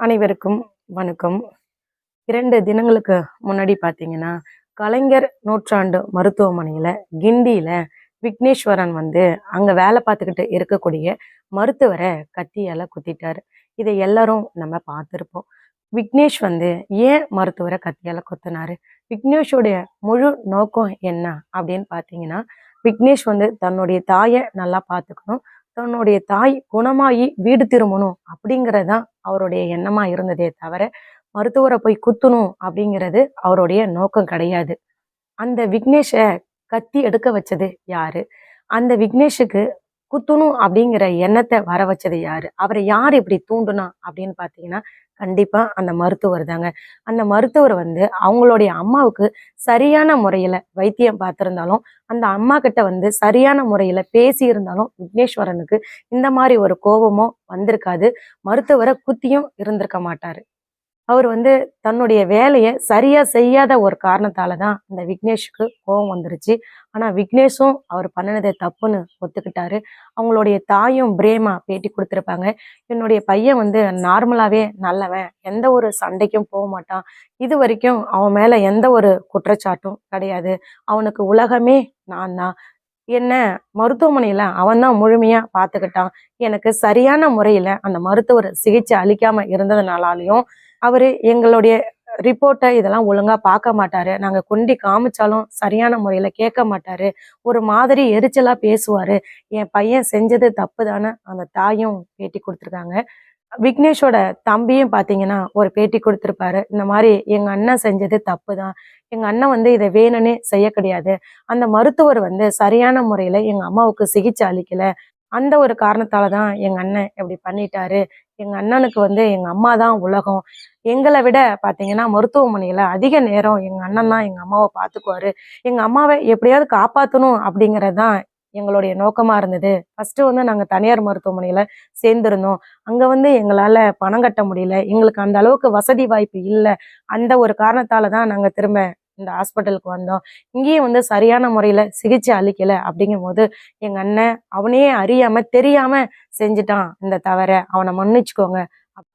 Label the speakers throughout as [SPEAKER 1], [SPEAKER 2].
[SPEAKER 1] அனைவருக்கும் வணக்கம். இரண்டு தினங்களுக்கு முன்னாடி பார்த்தீங்கன்னா கலைஞர் நூற்றாண்டு மருத்துவமனையில் கிண்டியில் விக்னேஸ்வரன் வந்து அங்கே வேலை பார்த்துக்கிட்டு இருக்கக்கூடிய மருத்துவரை கத்தியால் குத்திட்டாரு. இதை எல்லாரும் நம்ம பார்த்துருப்போம். விக்னேஷ் வந்து ஏன் மருத்துவரை கத்தியால் குத்தினாரு? விக்னேஷோடைய முழு நோக்கம் என்ன அப்படின்னு பார்த்தீங்கன்னா விக்னேஷ் வந்து தன்னுடைய தாயை நல்லா பார்த்துக்கணும். தன்னுடைய தாய் குணமாகி வீடு திரும்பணும் அப்படிங்கிறதான் அவருடைய எண்ணமாக இருந்ததே தவிர மருத்துவரை போய் குத்தணும் அப்படிங்கிறது அவருடைய நோக்கம் கிடையாது. அந்த விக்னேஷை கத்தி எடுக்க வச்சது யாரு? அந்த விக்னேஷுக்கு குத்தணும் அப்படிங்கிற எண்ணத்தை வர வச்சது யாரு? அவரை யார் இப்படி தூண்டுனா அப்படின்னு பார்த்தீங்கன்னா கண்டிப்பாக அந்த மருத்துவர் தாங்க. அந்த மருத்துவர் வந்து அவங்களுடைய அம்மாவுக்கு சரியான முறையில் வைத்தியம் பார்த்துருந்தாலும் அந்த அம்மா கிட்ட வந்து சரியான முறையில் பேசி இருந்தாலும் விக்னேஸ்வரனுக்கு இந்த மாதிரி ஒரு கோபமோ வந்திருக்காது. மருத்துவரை குத்தியும் இருந்திருக்க மாட்டார். அவர் வந்து தன்னுடைய வேலையை சரியாக செய்யாத ஒரு காரணத்தால தான் இந்த விக்னேஷுக்கு கோபம் வந்துருச்சு. ஆனால் விக்னேஷும் அவர் பண்ணினதை தப்புன்னு ஒத்துக்கிட்டாரு. அவங்களுடைய தாயும் பிரேமா பேட்டி கொடுத்துருப்பாங்க. என்னுடைய பையன் வந்து நார்மலாகவே நல்லவன் எந்த ஒரு சண்டைக்கும் போக மாட்டான். இது வரைக்கும் அவன் மேலே எந்த ஒரு குற்றச்சாட்டும் கிடையாது. அவனுக்கு உலகமே நான் தான். என்ன மருத்துவமனையில் அவன் தான் முழுமையாக பார்த்துக்கிட்டான் எனக்கு சரியான முறையில் அந்த மருத்துவர் சிகிச்சை அளிக்காமல் இருந்ததுனாலையும் அவர் எங்களுடைய ரிப்போர்ட்டை இதெல்லாம் ஒழுங்காக பார்க்க மாட்டாரு. நாங்கள் கொண்டி காமிச்சாலும் சரியான முறையில் கேட்க மாட்டாரு. ஒரு மாதிரி எரிச்சலாக பேசுவார். என் பையன் செஞ்சது தப்பு தானே அந்த தாயும் பேட்டி கொடுத்துருக்காங்க. விக்னேஷோட தம்பியும் பார்த்தீங்கன்னா ஒரு பேட்டி கொடுத்துருப்பாரு. இந்த மாதிரி எங்கள் அண்ணன் செஞ்சது தப்பு தான் எங்கள் அண்ணன் வந்து இதை வேணும்னே செய்ய கிடையாது. அந்த மருத்துவர் வந்து சரியான முறையில் எங்கள் அம்மாவுக்கு சிகிச்சை அளிக்கலை. அந்த ஒரு காரணத்தால தான் எங்கள் அண்ணன் இப்படி பண்ணிட்டாரு. எங்க அண்ணனுக்கு வந்து எங்க அம்மா தான் உலகம். எங்களை விட பாத்தீங்கன்னா மருத்துவமனையில அதிக நேரம் எங்க அண்ணன் தான் எங்க அம்மாவை பாத்துக்குவாரு. எங்க அம்மாவை எப்படியாவது காப்பாத்தணும் அப்படிங்கறதுதான் எங்களுடைய நோக்கமா இருந்தது. ஃபர்ஸ்ட் வந்து நாங்க தனியார் மருத்துவமனையில சேர்ந்திருந்தோம். அங்க வந்து எங்களால பணம் கட்ட முடியல. எங்களுக்கு அந்த அளவுக்கு வசதி வாய்ப்பு இல்லை. அந்த ஒரு காரணத்தால் தான் நாங்க திரும்ப இந்த ஹாஸ்பிட்டலுக்கு வந்தோம். இங்கேயும் வந்து சரியான முறையில் சிகிச்சை அளிக்கலை. அப்படிங்கும் போது எங்கள் அண்ணன் அவனையே அறியாமல் தெரியாமல் செஞ்சுட்டான் இந்த தவற. அவனை மன்னிச்சுக்கோங்க.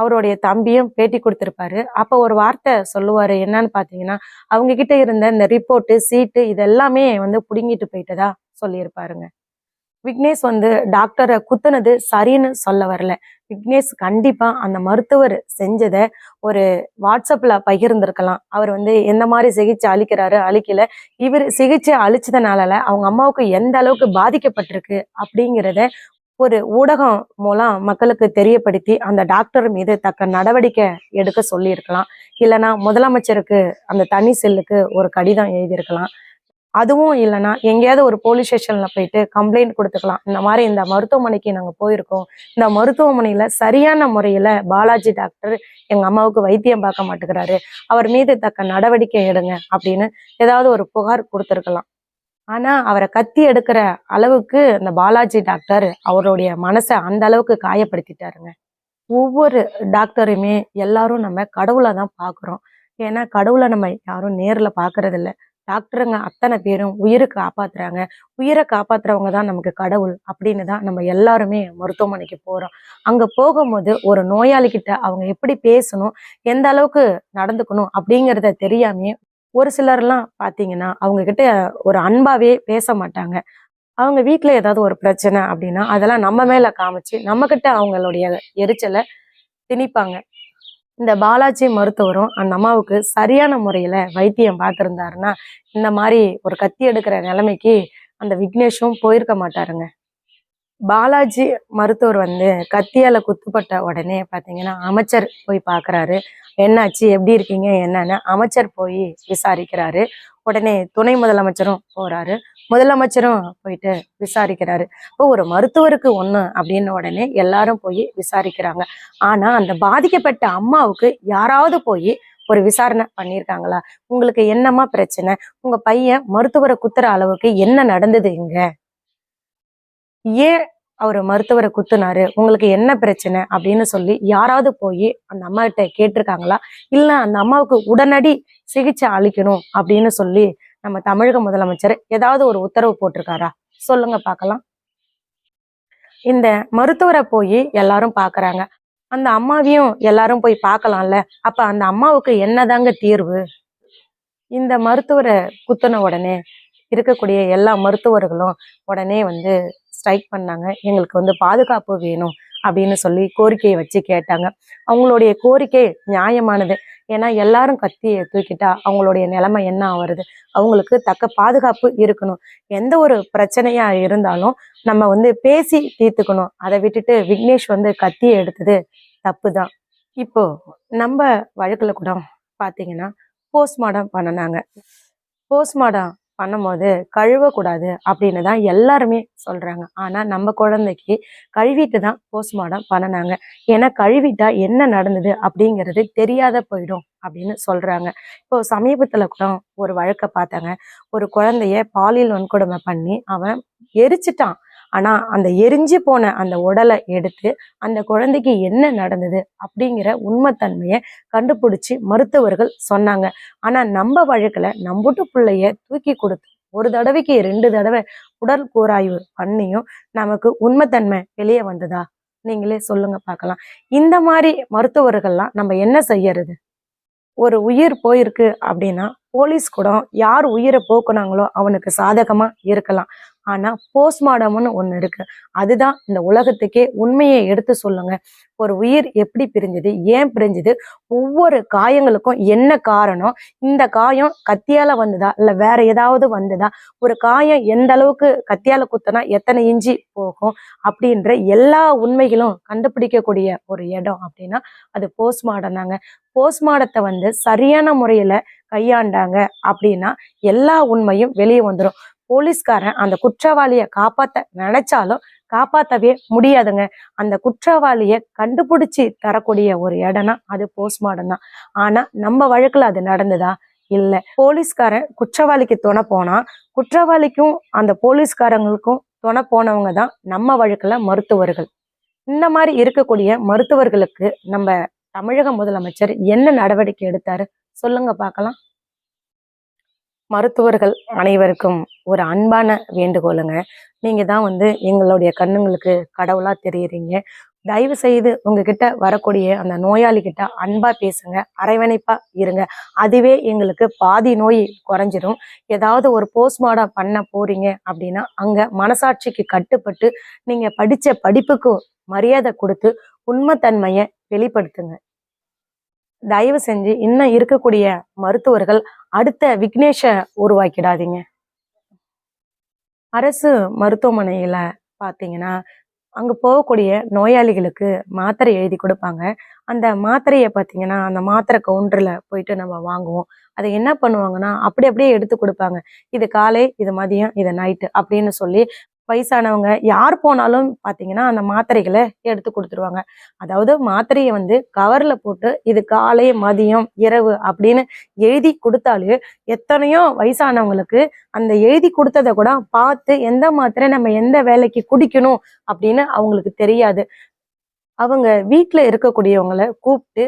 [SPEAKER 1] அவருடைய தம்பியும் பேட்டி கொடுத்துருப்பாரு. அப்போ ஒரு வார்த்தை சொல்லுவார். என்னன்னு பார்த்தீங்கன்னா அவங்க கிட்ட இருந்த இந்த ரிப்போர்ட்டு சீட்டு இதெல்லாமே வந்து பிடுங்கிட்டு போயிட்டதா சொல்லியிருப்பாருங்க. விக்னேஷ் வந்து டாக்டரை குத்துனது சரின்னு சொல்ல வரல. விக்னேஷ் கண்டிப்பா அந்த மருத்துவர் செஞ்சதை ஒரு வாட்ஸ்அப்ல பகிர்ந்திருக்கலாம். அவர் வந்து எந்த மாதிரி சிகிச்சை அளிக்கிறாரு அளிக்கல. இவர் சிகிச்சை அளிச்சதுனால அவங்க அம்மாவுக்கு எந்த அளவுக்கு பாதிக்கப்பட்டிருக்கு அப்படிங்கிறத ஒரு ஊடகம் மூலம் மக்களுக்கு தெரியப்படுத்தி அந்த டாக்டர் மீது தக்க நடவடிக்கை எடுக்க சொல்லியிருக்கலாம். இல்லைன்னா முதலமைச்சருக்கு அந்த தனி செல்லுக்கு ஒரு கடிதம் எழுதியிருக்கலாம். அதுவும் இல்லைன்னா எங்கேயாவது ஒரு போலீஸ் ஸ்டேஷன்ல போயிட்டு கம்ப்ளைண்ட் கொடுத்துக்கலாம். இந்த மாதிரி இந்த மருத்துவமனைக்கு நாங்கள் போயிருக்கோம். இந்த மருத்துவமனையில சரியான முறையில பாலாஜி டாக்டர் எங்க அம்மாவுக்கு வைத்தியம் பார்க்க மாட்டேங்கிறாரு. அவர் மீது தக்க நடவடிக்கை எடுங்க அப்படின்னு ஏதாவது ஒரு புகார் கொடுத்துருக்கலாம். ஆனா அவரை கத்தி எடுக்கிற அளவுக்கு அந்த பாலாஜி டாக்டர் அவருடைய மனசை அந்த அளவுக்கு காயப்படுத்திட்டாருங்க. ஒவ்வொரு டாக்டருமே எல்லாரும் நம்ம கடவுளை தான் பார்க்குறோம். ஏன்னா கடவுளை நம்ம யாரும் நேரில் பார்க்கறதில்ல. டாக்டருங்க அத்தனை பேரும் உயிரை காப்பாத்துறாங்க. உயிரை காப்பாத்துறவங்க தான் நமக்கு கடவுள் அப்படின்னு தான் நம்ம எல்லாருமே மருத்துவமனைக்கு போறோம். அங்க போகும்போது ஒரு நோயாளிகிட்ட அவங்க எப்படி பேசணும் எந்த அளவுக்கு நடந்துக்கணும் அப்படிங்கிறத தெரியாமே ஒரு சிலர்லாம் பாத்தீங்கன்னா அவங்க கிட்ட ஒரு அன்பாவே பேச மாட்டாங்க. அவங்க வீட்டில் ஏதாவது ஒரு பிரச்சனை அப்படின்னா அதெல்லாம் நம்ம மேல காமிச்சு நம்ம கிட்ட அவங்களுடைய எரிச்சலை திணிப்பாங்க. இந்த பாலாஜி மருத்துவரும் அந்த அம்மாவுக்கு சரியான முறையில வைத்தியம் பார்த்திருந்தாருன்னா இந்த மாதிரி ஒரு கத்தி எடுக்கிற நிலைமைக்கு அந்த விக்னேஷும் போயிருக்க மாட்டாருங்க. பாலாஜி மருத்துவர் வந்து கத்தியால குத்துப்பட்ட உடனே பாத்தீங்கன்னா அமைச்சர் போய் பார்க்குறாரு என்னாச்சு? எப்படி இருக்கீங்க? என்னன்னு அமைச்சர் போய் விசாரிக்கிறாரு. உடனே துணை முதலமைச்சரும் போறாரு. முதலமைச்சரும் போயிட்டு விசாரிக்கிறாரு. இப்போ ஒரு மருத்துவருக்கு ஒண்ணு அப்படின்னு உடனே எல்லாரும் போய் விசாரிக்கிறாங்க. ஆனா அந்த பாதிக்கப்பட்ட அம்மாவுக்கு யாராவது போய் ஒரு விசாரணை பண்ணியிருக்காங்களா? உங்களுக்கு என்னம்மா பிரச்சனை? உங்க பையன் மருத்துவரை குத்துற அளவுக்கு என்ன நடந்தது இங்க? ஏன் அவர் மருத்துவரை குத்துனாரு உங்களுக்கு என்ன பிரச்சனை அப்படின்னு சொல்லி யாராவது போய் அந்த அம்மா கிட்ட கேட்டிருக்காங்களா? இல்லை அந்த அம்மாவுக்கு உடனடி சிகிச்சை அளிக்கணும் அப்படின்னு சொல்லி நம்ம தமிழக முதலமைச்சர் ஏதாவது ஒரு உத்தரவு போட்டிருக்காரா? சொல்லுங்க பார்க்கலாம். இந்த மருத்துவரை போய் எல்லாரும் பாக்குறாங்க. அந்த அம்மாவையும் எல்லாரும் போய் பார்க்கலாம்ல அப்ப அந்த அம்மாவுக்கு என்னதாங்க தீர்வு? இந்த மருத்துவரை குத்துன உடனே இருக்கக்கூடிய எல்லா மருத்துவர்களும் உடனே வந்து ஸ்ட்ரைக் பண்ணாங்க. எங்களுக்கு வந்து பாதுகாப்பு வேணும் அப்படின்னு சொல்லி கோரிக்கையை வச்சு கேட்டாங்க. அவங்களுடைய கோரிக்கை நியாயமானது. ஏன்னா எல்லாரும் கத்தியை தூக்கிட்டா அவங்களுடைய நிலைமை என்ன ஆகுறது அவங்களுக்கு தக்க பாதுகாப்பு இருக்கணும். எந்த ஒரு பிரச்சனையா இருந்தாலும் நம்ம வந்து பேசி தீர்த்துக்கணும். அதை விட்டுட்டு விக்னேஷ் வந்து கத்தியை எடுத்தது தப்பு தான் இப்போ நம்ம வழக்கில் கூட பார்த்தீங்கன்னா போஸ்ட்மார்டம் பண்ணினாங்க. போஸ்ட்மார்டம் பண்ணும்போது கழுவக்கூடாது அப்படின்னு தான் எல்லாருமே சொல்கிறாங்க ஆனால் நம்ம குழந்தைக்கு கழுவிட்டு தான் போஸ்ட்மார்டம் பண்ணினாங்க. ஏன்னா கழுவிட்டா என்ன நடந்தது அப்படிங்கிறது தெரியாத போயிடும் அப்படின்னு சொல்கிறாங்க இப்போ சமீபத்தில் கூட ஒரு வழக்கை பார்த்தாங்க. ஒரு குழந்தைய பாலியல் வன்கொடுமை பண்ணி அவன் எரிச்சிட்டான். ஆனா அந்த எரிஞ்சு போன அந்த உடலை எடுத்து அந்த குழந்தைக்கு என்ன நடந்தது அப்படிங்கிற உண்மைத்தன்மையை கண்டுபிடிச்சு மருத்துவர்கள் சொன்னாங்க. ஆனா நம்ம வழக்குல நம்புட்டு பிள்ளைய தூக்கி கொடுத்து ஒரு தடவைக்கு ரெண்டு தடவை உடல் கூராய்வு பண்ணியும் நமக்கு உண்மைத்தன்மை வெளியே வந்ததா? நீங்களே சொல்லுங்க பார்க்கலாம். இந்த மாதிரி மருத்துவர்கள்லாம் நம்ம என்ன செய்யறது? ஒரு உயிர் போயிருக்கு அப்படின்னா போலீஸ் கூட யார் உயிரை போக்குனாங்களோ அவனுக்கு சாதகமா இருக்கலாம். ஆனா போஸ்ட்மார்டம்னு ஒண்ணு இருக்கு. அதுதான் இந்த உலகத்துக்கே உண்மையை எடுத்து சொல்லுங்க. ஒரு உயிர் எப்படி பிரிஞ்சுது ஏன் பிரிஞ்சுது ஒவ்வொரு காயங்களுக்கும் என்ன காரணம் இந்த காயம் கத்தியால வந்ததா இல்ல வேற ஏதாவது வந்ததா ஒரு காயம் எந்த அளவுக்கு கத்தியால குத்தனா எத்தனை இஞ்சி போகும் அப்படின்ற எல்லா உண்மைகளும் கண்டுபிடிக்கக்கூடிய ஒரு இடம் அப்படின்னா அது போஸ்ட்மார்டம் தாங்க. போஸ்ட்மார்டத்தை வந்து சரியான முறையில கையாண்டாங்க அப்படின்னா எல்லா உண்மையும் வெளியே வந்துடும் போலீஸ்காரன் அந்த குற்றவாளியை காப்பாத்த நினைச்சாலும் காப்பாத்தவே முடியாதுங்க. அந்த குற்றவாளியை கண்டுபிடிச்சி தரக்கூடிய ஒரு இடம்னா அது போஸ்ட்மார்டம் தான். ஆனா நம்ம வழக்குல அது நடந்ததா? இல்ல. போலீஸ்காரன் குற்றவாளிக்கு துணை போனா குற்றவாளிக்கும் அந்த போலீஸ்காரங்களுக்கும் துணை போனவங்க தான் நம்ம வழக்குல மருத்துவர்கள். இந்த மாதிரி இருக்கக்கூடிய மருத்துவர்களுக்கு நம்ம தமிழக முதலமைச்சர் என்ன நடவடிக்கை எடுத்தாரு? சொல்லுங்க பார்க்கலாம். மருத்துவர்கள் அனைவருக்கும் ஒரு அன்பான வேண்டுகோளுங்க. நீங்கள் தான் வந்து எங்களுடைய கண்ணுங்களுக்கு கடவுளாக தெரியுறீங்க. தயவு செய்து உங்ககிட்ட வரக்கூடிய அந்த நோயாளிகிட்ட அன்பாக அன்பா பேசுங்க. அரவணைப்பா இருங்க. அதுவே எங்களுக்கு பாதி நோய் குறைஞ்சிரும். ஏதாவது ஒரு போஸ்ட்மார்டம் பண்ண போறீங்க அப்படின்னா அங்க மனசாட்சிக்கு கட்டுப்பட்டு நீங்க படிச்ச படிப்புக்கு மரியாதை கொடுத்து உண்மைத்தன்மையை வெளிப்படுத்துங்க. தயவு செஞ்சு இன்னும் இருக்கக்கூடிய மருத்துவர்கள் அடுத்த விக்னேஷ உருவாக்கிடாதீங்க. அரசு மருத்துவமனையில பாத்தீங்கன்னா அங்க போகக்கூடிய நோயாளிகளுக்கு மாத்திரை எழுதி கொடுப்பாங்க. அந்த மாத்திரையை பார்த்தீங்கன்னா அந்த மாத்திரை கவுண்டர்ல போயிட்டு நம்ம வாங்குவோம். அதை என்ன பண்ணுவாங்கன்னா அப்படி அப்படியே எடுத்து கொடுப்பாங்க. இது காலை இது மதியம் இது நைட்டு அப்படின்னு சொல்லி வயசானவங்க யார் போனாலும் பார்த்தீங்கன்னா அந்த மாத்திரைகளை எடுத்து கொடுத்துருவாங்க. அதாவது மாத்திரையை வந்து கவரில் போட்டு இது காலை மதியம் இரவு அப்படின்னு எழுதி கொடுத்தாலே எத்தனையோ வயசானவங்களுக்கு அந்த எழுதி கொடுத்ததை கூட பார்த்து எந்த மாத்திரை நம்ம எந்த வேலைக்கு குடிக்கணும் அப்படின்னு அவங்களுக்கு தெரியாது. அவங்க வீட்டில் இருக்கக்கூடியவங்கள கூப்பிட்டு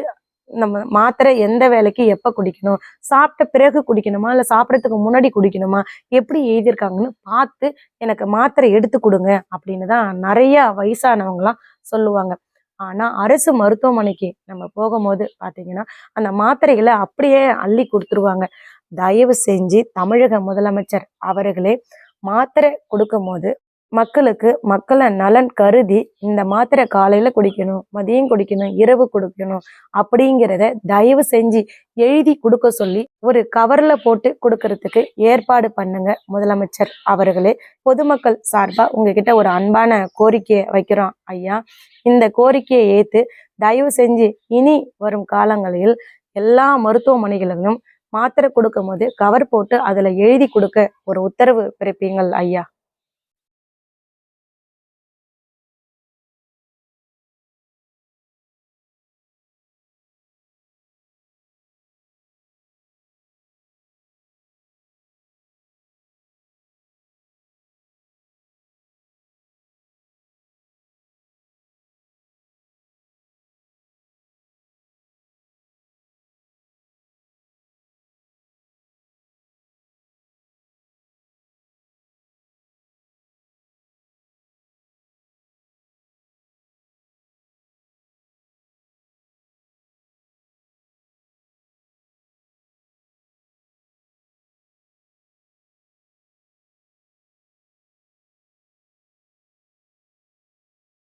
[SPEAKER 1] நம்ம மாத்திரை எந்த வேலைக்கு எப்போ குடிக்கணும்? சாப்பிட்ட பிறகு குடிக்கணுமா? இல்லை சாப்பிட்றதுக்கு முன்னாடி குடிக்கணுமா? எப்படி எழுதியிருக்காங்கன்னு பார்த்து எனக்கு மாத்திரை எடுத்து கொடுங்க அப்படின்னு தான் நிறைய வயசானவங்களாம் சொல்லுவாங்க. ஆனால் அரசு மருத்துவமனைக்கு நம்ம போகும்போது பார்த்தீங்கன்னா அந்த மாத்திரைகளை அப்படியே அள்ளி கொடுத்துருவாங்க. தயவு செஞ்சு தமிழக முதலமைச்சர் அவர்களே மாத்திரை கொடுக்கும்போது மக்களுக்கு மக்களை நலன் கருதி இந்த மாத்திரை காலையில் குடிக்கணும் மதியம் குடிக்கணும் இரவு குடிக்கணும் அப்படிங்கிறத தயவு செஞ்சு எழுதி கொடுக்க சொல்லி ஒரு கவரில் போட்டு கொடுக்கறதுக்கு ஏற்பாடு பண்ணுங்க முதலமைச்சர் அவர்களே. பொதுமக்கள் சார்பாக உங்ககிட்ட ஒரு அன்பான கோரிக்கையை வைக்கிறோம் ஐயா. இந்த கோரிக்கையை ஏற்று தயவு செஞ்சு இனி வரும் காலங்களில் எல்லா மருத்துவமனைகளிலும் மாத்திரை கொடுக்கும் போது கவர் போட்டு அதில் எழுதி கொடுக்க ஒரு உத்தரவு பிறப்பீங்கள் ஐயா.